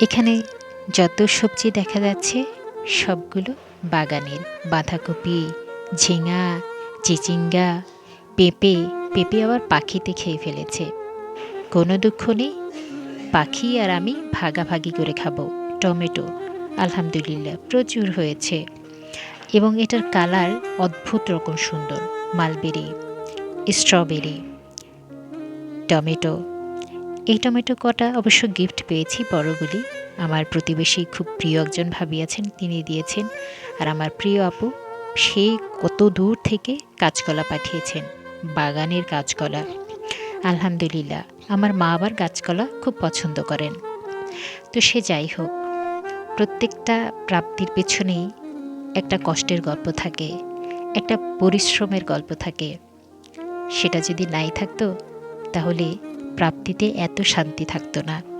এখানে যত সবজি দেখা যাচ্ছে, সবগুলো বাগানের বাঁধাকপি, ঝিঙা, চিচিঙ্গা, পেঁপে পেঁপে আবার পাখিতে খেয়ে ফেলেছে। কোনো দুঃখ নেই, পাখি আর আমি ভাগাভাগি করে খাব। টমেটো, আলহামদুলিল্লাহ, প্রচুর হয়েছে। এবং এটার কালার অদ্ভুত রকম সুন্দর, মালবেরি, স্ট্রবেরি, টমেটো এই টমেটো কটা অবশ্য গিফট পেয়েছি বড়গুলি। আমার প্রতিবেশী খুব প্রিয় একজন ভাবি আছেন, তিনি দিয়েছেন। আর আমার প্রিয় আপু, সে কত দূর থেকে কাঁচকলা পাঠিয়েছেন, বাগানের কাঁচকলা আলহামদুলিল্লাহ, আমার মা আবার গাছকলা খুব পছন্দ করেন। তো সে যাই হোক, প্রত্যেকটা প্রাপ্তির পেছনেই একটা কষ্টের গল্প থাকে, একটা পরিশ্রমের গল্প থাকে। সেটা যদি নাই থাকতো, তাহলে প্রাপ্তিতে এত শান্তি থাকতো না।